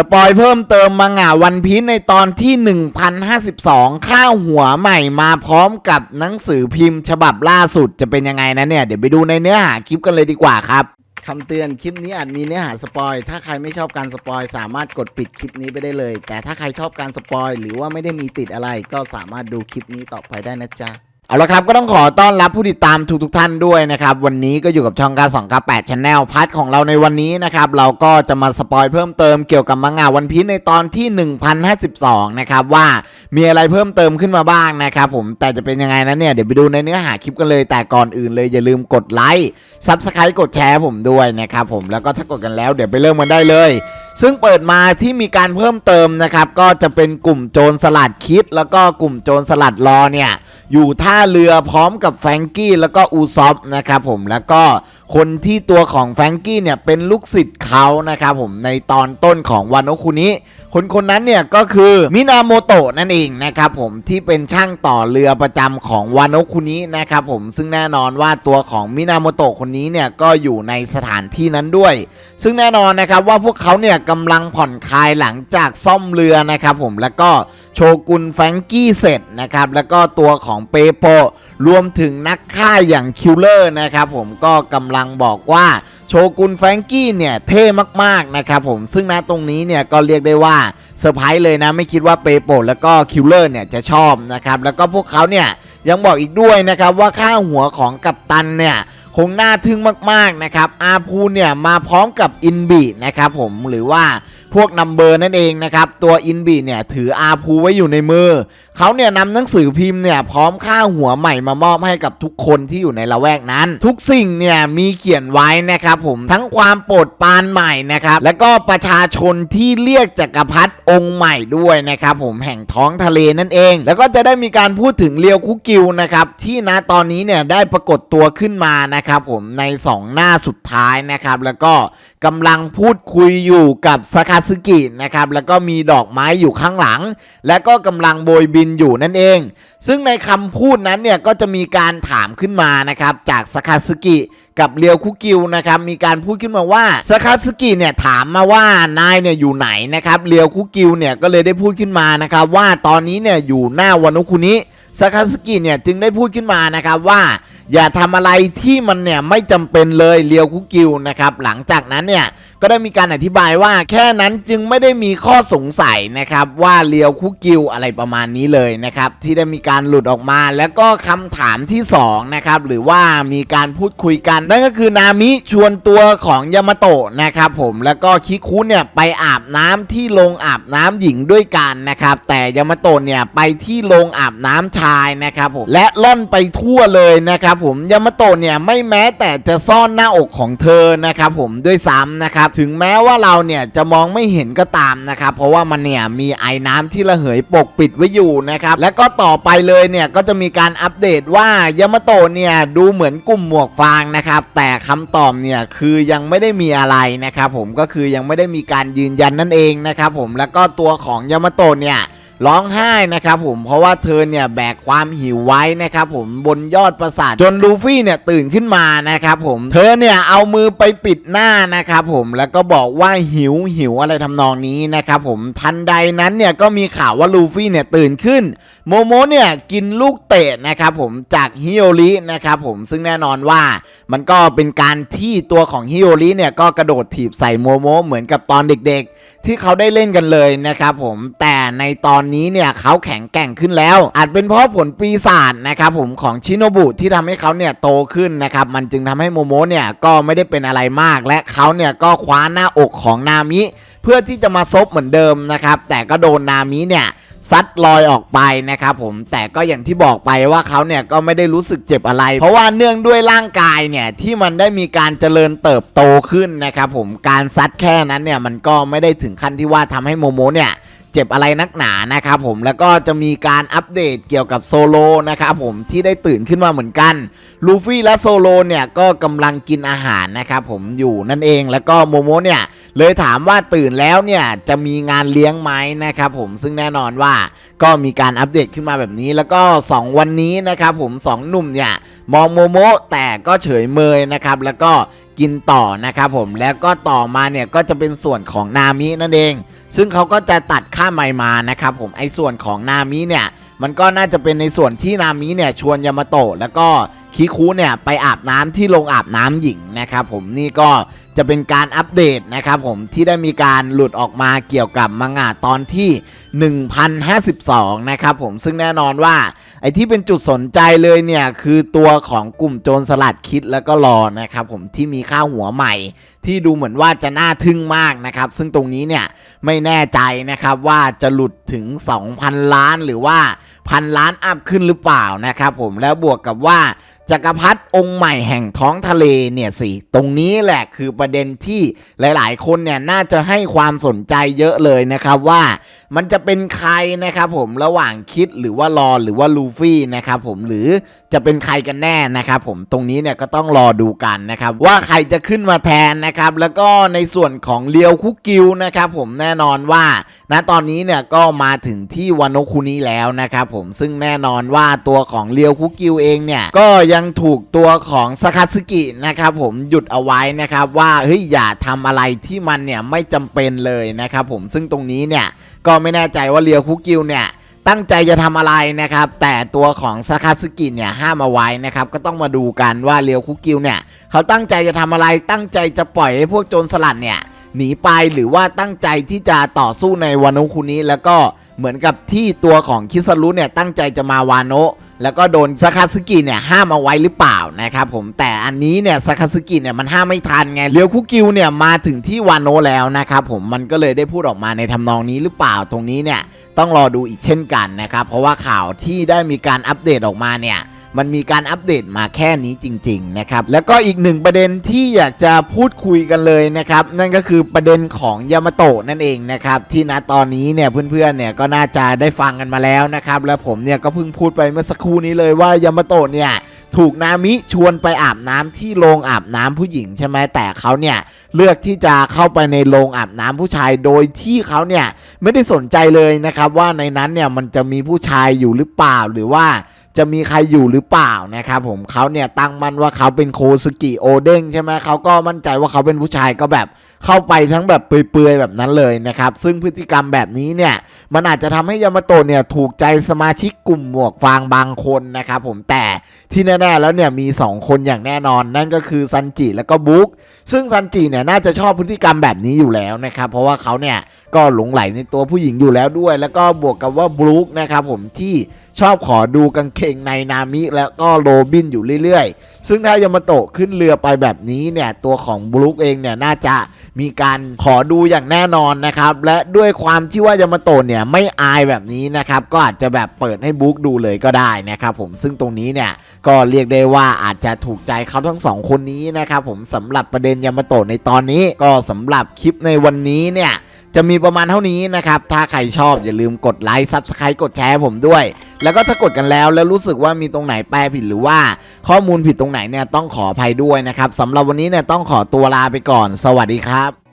สปอยเพิ่มเติมมังงะวันพีชในตอนที่ 1052 ข้าวหัวใหม่มาพร้อมกับหนังสือพิมพ์ ฉบับล่าสุดจะเป็นยังไงนะเนี่ย เดี๋ยวไปดูในเนื้อหาคลิปกันเลยดีกว่าครับคำเตือนคลิปนี้อาจมีเนื้อหาสปอย ถ้าใครไม่ชอบการสปอยสามารถกดปิดคลิปนี้ไปได้เลย แต่ถ้าใครชอบการสปอยหรือว่าไม่ได้มีติดอะไร ก็สามารถดูคลิปนี้ต่อไปได้นะจ๊ะ เอาละครับก็ต้องขอต้อนรับผู้ติดตามทุกๆทท่านด้วยนะครับ วันนี้ก็อยู่กับช่องการ2 9 8 Channel พาร์ทของเราในวันนี้นะครับ เราก็จะมาสปอยเพิ่มเติมเกี่ยวกับมังงะวันพีชในตอนที่ 1052 นะครับ ว่ามีอะไรเพิ่มเติมขึ้นมาบ้างนะครับผมแต่จะเป็นยังไงนั้นเนี่ย เดี๋ยวไปดูในเนื้อหาคลิปกันเลยแต่ก่อนอื่นเลยอย่าลืมกดไลค์ซับสไครต์กดแชร์ผมด้วยนะครับผมแล้วก็ถ้ากดกันแล้วเดี๋ยวไปเริ่มกันได้เลยซึ่งเปิดมาที่มีการเพิ่มเติมนะครับ ก็จะเป็นกลุ่มโจรสลัดคิด แล้วก็กลุ่มโจรสลัดรอเนี่ย อยู่ท่าเรือพร้อมกับแฟรงกี้แล้วก็อูซอฟนะครับผมแล้วก็ คนที่ตัวของแฟรงกี้เนี่ยเป็นลูกศิษย์เขานะครับผมในตอนต้นของวานโนคุนิคนคนนั้นเนี่ยก็คือมินาโมโตะนั่นเองนะครับผมที่เป็นช่างต่อเรือประจำของวานโนคุนินะครับผมซึ่งแน่นอนว่าตัวของมินาโมโตะคนนี้เนี่ยก็อยู่ในสถานที่นั้นด้วย ซึ่งแน่นอนนะครับว่าพวกเขาเนี่ยกำลังผ่อนคลายหลังจากซ่อมเรือนะครับผมแล้วก็โชกุนแฟงกี้เสร็จนะครับแล้วก็ตัวของเปโปรวมถึงนักฆ่าอย่างคิลเลอร์นะครับผมก็กำลังบอกว่าโชกุนแฟรงกี้เนี่ยเท่มากๆนะครับผมซึ่งณตรงนี้เนี่ยก็เรียกได้ว่าเซอร์ไพรส์เลยนะไม่คิดว่าเปโปแล้วก็คิลเลอร์เนี่ยจะชอบนะครับแล้วก็พวกเขาเนี่ยยังบอกอีกด้วยนะครับว่าค่าหัวของกัปตันเนี่ยคงน่าทึ่งมากๆนะครับอาพูเนี่ยมาพร้อมกับอินบีนะครับผมหรือว่า พวกนัมเบอร์นั่นเองนะครับ ตัวอินบีเนี่ยถืออาพูไว้อยู่ในมือ เขาเนี่ยนำหนังสือพิมพ์เนี่ยพร้อมค่าหัวใหม่มามอบให้กับทุกคนที่อยู่ในละแวกนั้น ทุกสิ่งเนี่ยมีเขียนไว้นะครับผมทั้งความโปรดปานใหม่นะครับแล้วก็ประชาชนที่เรียกจักรพรรดิองค์ใหม่ด้วยนะครับผมแห่งท้องทะเลนั่นเอง แล้วก็จะได้มีการพูดถึงเรียวคุกิวนะครับที่ณตอนนี้เนี่ยได้ปรากฏตัวขึ้นมานะครับผมใน 2 หน้าสุดท้ายนะครับแล้วก็กำลังพูดคุยอยู่กับสากาซึกินะครับแล้วก็มีดอกไม้อยู่ข้างหลัง และก็กำลังโบยบินอยู่นั่นเอง ซึ่งในคำพูดนั้นเนี่ยก็จะมีการถามขึ้นมานะครับจากสากาซึกิกับเรียวคุกิวนะครับมีการพูดขึ้นมาว่าสากาซึกิเนี่ยถามมาว่านายเนี่ยอยู่ไหนนะครับเรียวคุกิวเนี่ยก็เลยได้พูดขึ้นมานะครับว่าตอนนี้เนี่ยอยู่หน้าวานุคุนิสากาสกิเนี่ยจึงได้พูดขึ้นมานะครับว่า อย่าทำอะไรที่มันเนี่ยไม่จำเป็นเลยเลียวคุกิวนะครับหลังจากนั้นเนี่ยก็ได้มีการอธิบายว่าแค่นั้นจึงไม่ได้มีข้อสงสัยนะครับว่าเลียวคุกิวอะไรประมาณนี้เลยนะครับที่ได้มีการหลุดออกมา แล้วก็คำถามที่สองนะครับหรือว่ามีการพูดคุยกันนั่นก็คือนามิชวนตัวของยามาโตะนะครับผมแล้วก็คิคุเนี่ยไปอาบน้ำที่โรงอาบน้ำหญิงด้วยกันนะครับแต่ยามาโตะเนี่ยไปที่โรงอาบน้ำชายนะครับผมและล่อนไปทั่วเลยนะครับผมยามาโตะเนี่ยไม่แม้แต่จะซ่อนหน้าอกของเธอนะครับผมด้วยซ้ำนะครับถึงแม้ว่าเราเนี่ยจะมองไม่เห็นก็ตามนะครับเพราะว่ามันเนี่ยมีไอ้น้ำที่ระเหยปกปิดไว้อยู่นะครับและก็ต่อไปเลยเนี่ยก็จะมีการอัปเดตว่ายามาโตะเนี่ยดูเหมือนกลุ่มหมวกฟางนะครับแต่คำตอบเนี่ยคือยังไม่ได้มีอะไรนะครับผมก็คือยังไม่ได้มีการยืนยันนั่นเองนะครับผมแล้วก็ตัวของยามาโตะเนี่ย ร้องไห้นะครับผมเพราะว่าเธอเนี่ยแบกความหิวไว้นะครับผมบนยอดปราสาทจนลูฟี่เนี่ยตื่นขึ้นมานะครับผมเธอเนี่ยเอามือไปปิดหน้านะครับผมแล้วก็บอกว่าหิวหิวอะไรทำนองนี้นะครับผมทันใดนั้นเนี่ยก็มีข่าวว่าลูฟี่เนี่ยตื่นขึ้นโมโมเนี่ยกินลูกเตะนะครับผมจากฮิโอรินะครับผมซึ่งแน่นอนว่ามันก็เป็นการที่ตัวของฮิโอริเนี่ยก็กระโดดถีบใส่โมโมเหมือนกับตอนเด็กๆ ที่เขาได้เล่นกันเลยนะครับผมแต่ในตอนนี้เนี่ยเขาแข็งแกร่งขึ้นแล้ว อาจเป็นเพราะผลปีศาจนะครับผมของชิโนบุที่ทำให้เขาเนี่ยโตขึ้นนะครับมันจึงทำให้โมโมเนี่ยก็ไม่ได้เป็นอะไรมาก และเขาเนี่ยก็คว้าหน้าอกของนามิ เพื่อที่จะมาซบเหมือนเดิมนะครับแต่ก็โดนนามิเนี่ย ซัดลอยออกไปนะครับผมแต่ก็อย่างที่บอกไปว่าเขาเนี่ยก็ไม่ได้รู้สึกเจ็บอะไร เพราะว่าเนื่องด้วยร่างกายเนี่ยที่มันได้มีการเจริญเติบโตขึ้นนะครับผมการซัดแค่นั้นเนี่ยมันก็ไม่ได้ถึงขั้นที่ว่าทำให้โมโมเนี่ย เจ็บอะไรนักหนานะครับผมแล้วก็จะมีการอัปเดตเกี่ยวกับโซโลนะครับผมที่ได้ตื่นขึ้นมาเหมือนกันลูฟี่และโซโลเนี่ยก็กำลังกินอาหารนะครับผมอยู่นั่นเองแล้วก็โมโมเนี่ยเลยถามว่าตื่นแล้วเนี่ยจะมีงานเลี้ยงไหมนะครับผมซึ่งแน่นอนว่าก็มีการอัปเดตขึ้นมาแบบนี้ แล้วก็ 2 วันนี้นะครับผมสองหนุ่มเนี่ยมองโมโมแต่ก็เฉยเมยนะครับแล้วก็กินต่อนะครับผมแล้วก็ต่อมาเนี่ยก็จะเป็นส่วนของนามินั่นเอง ซึ่งเขาก็จะตัดค่าไมมานะครับผมไอ้ส่วนของนามิเนี่ยมันก็น่าจะเป็นในส่วนที่นามิเนี่ยชวนยามาโตะแล้วก็คิคุเนี่ยไปอาบน้ำที่โรงอาบน้ำหญิงนะครับผมนี่ก็ จะเป็นการอัปเดตนะครับผมที่ได้มีการหลุดออกมาเกี่ยวกับมังงะตอนที่ 1052 นะครับผมซึ่งแน่นอนว่า ไอ้ที่เป็นจุดสนใจเลยเนี่ย คือตัวของกลุ่มโจรสลัดคิดแล้วก็รอนะครับผมที่มีค่าหัวใหม่ ที่ดูเหมือนว่าจะน่าทึ่งมากนะครับ ซึ่งตรงนี้เนี่ยไม่แน่ใจนะครับว่าจะหลุดถึง 2,000 ล้านหรือว่าพันล้านอัพขึ้นหรือเปล่านะครับผมแล้วบวกกับว่า จักรพรรดิองค์ใหม่แห่งท้องทะเลเนี่ยสิ ตรงนี้แหละคือประเด็นที่หลาย ๆ คนเนี่ยน่าจะให้ความสนใจเยอะเลยนะครับว่ามันจะเป็นใครนะครับผมระหว่างคิดหรือว่ารอหรือว่าลูฟี่นะครับผมหรือจะเป็นใครกันแน่นะครับผมตรงนี้เนี่ยก็ต้องรอดูกันนะครับว่าใครจะขึ้นมาแทนนะครับแล้วก็ในส่วนของเลียวคุกิวนะครับผมแน่นอนว่า ณตอนนี้เนี่ยก็มาถึงที่วานโนคุนี้แล้วนะครับผมซึ่งแน่นอนว่าตัวของเลียวคุกกิวเองเนี่ยก็ยังังถูกตัวของสคาสึกินะครับผมหยุดเอาไว้นะครับว่าเฮ้ยอย่าทำอะไรที่มันเนี่ยไม่จำเป็นเลยนะครับผมซึ่งตรงนี้เนี่ยก็ไม่แน่ใจว่าเลียวคุกิวเนี่ยตั้งใจจะทำอะไรนะครับ แต่ตัวของซาคาสึกิเนี่ยห้ามเอาไว้นะครับ ก็ต้องมาดูกันว่าเรียวคุกิวเนี่ยเขาตั้งใจจะทำอะไรตั้งใจจะปล่อยให้พวกโจรสลัดเนี่ยหนีไปหรือว่าตั้งใจที่จะต่อสู้ในวานุคุนี้แล้วก็เหมือนกับที่ตัวของคิสรุเนี่ยตั้งใจจะมาวาโนะ แล้วก็โดนซาคาสึกิเนี่ยห้ามเอาไว้หรือเปล่านะครับผมแต่อันนี้เนี่ยซาคาสึกิเนี่ยมันห้ามไม่ทันไงเรียวคุกิวเนี่ยมาถึงที่วานโนแล้วนะครับผมมันก็เลยได้พูดออกมาในทำนองนี้หรือเปล่าตรงนี้เนี่ยต้องรอดูอีกเช่นกันนะครับเพราะว่าข่าวที่ได้มีการอัปเดตออกมาเนี่ย มันมีการอัปเดตมาแค่นี้จริงๆนะครับแล้วก็อีกหนึ่งประเด็นที่อยากจะพูดคุยกันเลยนะครับนั่นก็คือประเด็นของยามาโตะนั่นเองนะครับที่ณตอนนี้เนี่ยเพื่อนๆเนี่ยก็น่าจะได้ฟังกันมาแล้วนะครับแล้วผมเนี่ยก็เพิ่งพูดไปเมื่อสักครู่นี้เลยว่ายามาโตะเนี่ย ถูกนามิชวนไปอาบน้ำที่โรงอาบน้ำผู้หญิงใช่ไหมแต่เขาเนี่ยเลือกที่จะเข้าไปในโรงอาบน้ำผู้ชายโดยที่เขาเนี่ยไม่ได้สนใจเลยนะครับว่าในนั้นเนี่ยมันจะมีผู้ชายอยู่หรือเปล่าหรือว่าจะมีใครอยู่หรือเปล่านะครับผมเขาเนี่ยตั้งมั่นว่าเขาเป็นโคสกิโอเด้งใช่ไหมเขาก็มั่นใจว่าเขาเป็นผู้ชายก็แบบเข้าไปทั้งแบบเปื่อยๆแบบนั้นเลยนะครับ ซึ่งพฤติกรรมแบบนี้เนี่ยมันอาจจะทำให้ยามาโตะเนี่ยถูกใจสมาชิกกลุ่มหมวกฟางบางคนนะครับผมแต่ที่แน่ๆแล้วเนี่ยมี 2 คนอย่างแน่นอน นั่นก็คือซันจิและก็บุ๊กซึ่งซันจิเนี่ยน่าจะชอบพฤติกรรมแบบนี้อยู่แล้วนะครับเพราะว่าเขาเนี่ยก็หลงไหลในตัวผู้หญิงอยู่แล้วด้วย แล้วก็บวกกับว่าบุ๊กนะครับผมที่ชอบขอดูกางเกงในนามิแล้วก็โรบินอยู่เรื่อยๆ ซึ่งถ้ายามาโตะขึ้นเรือไปแบบนี้เนี่ยตัวของบุ๊กเองเนี่ยน่าจะ มีการขอดูอย่างแน่นอนนะครับ และด้วยความที่ว่ายามาโตะเนี่ยไม่อายแบบนี้นะครับ ก็อาจจะแบบเปิดให้บุ๊กดูเลยก็ได้นะครับผมซึ่งตรงนี้เนี่ยก็เรียกได้ว่าอาจจะถูกใจเขาทั้งสองคนนี้นะครับผมสำหรับประเด็นยามาโตะในตอนนี้ก็สำหรับคลิปในวันนี้เนี่ย จะมีประมาณเท่านี้นะครับ ถ้าใครชอบอย่าลืมกดไลค์ซับสไครต์กดแชร์ผมด้วย แล้วก็ถ้ากดกันแล้วแล้วรู้สึกว่ามีตรงไหนแปลผิดหรือว่า ข้อมูลผิดตรงไหนเนี่ยต้องขออภัยด้วยนะครับสำหรับวันนี้เนี่ยต้องขอตัวลาไปก่อน สวัสดีครับ